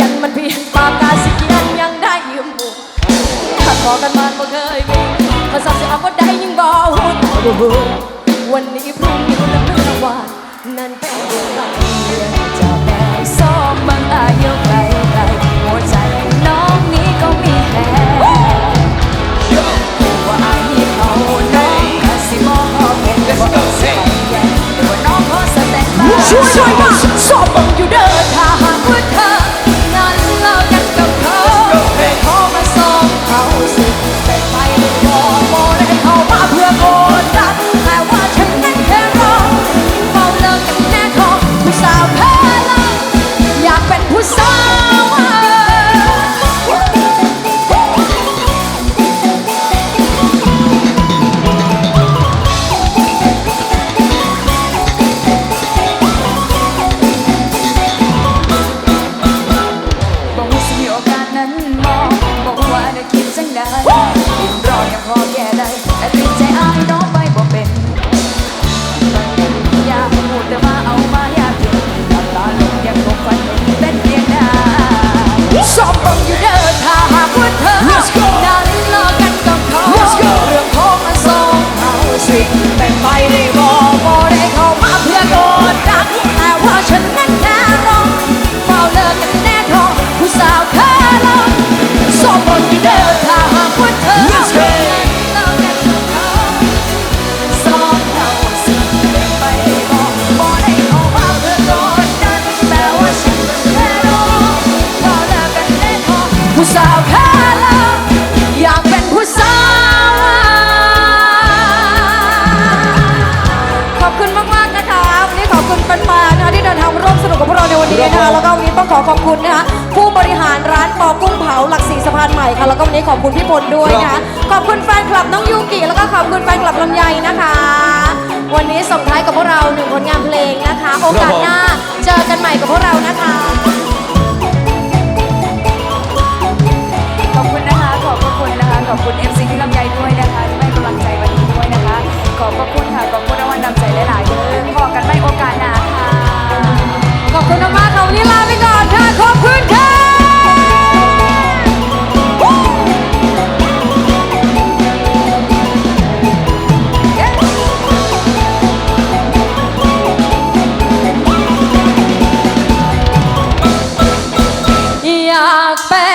ยันมันเพียงปากกาสิเขียนยังได้ยืมบุกถ้าขอกันมาบ่เคยมีภาษาสิเอาก็ได้ยังบ่ฮู้ต่อดูวันนี้พรุ่งนี้วันละเมื่อวานนั่นเป็นเรื่องไรจะแบ่งซ้อมบางอายุไกลไกลหัวใจน้องนี้ก็มีแผลว่าอายมีเขาน้องก็สิมองเขาเป็นบ่สิไปแย่ว่าน้องขอสเต็ปมาช่วย ยืนรอยังพอแก่ได้ สาวเธอลองอยากเป็นผู้สาว ขอบคุณมากๆนะคะวันนี้ขอบคุณปันปานนะคะที่เดินทางมาร่วมสนุกกับพวกเราในวันนี้นะคะแล้วก็วันนี้ต้องขอขอบคุณนะคะผู้บริหารร้านปอกุ้งเผาหลักสี่สะพานใหม่ค่ะแล้วก็วันนี้ขอบคุณพี่พลด้วยนะคะขอบคุณแฟนคลับน้องยูกิแล้วก็ขอบคุณแฟนคลับลำไยนะคะ วันนี้ส่งท้ายกับพวกเราหนึ่งผลงานเพลงนะ อ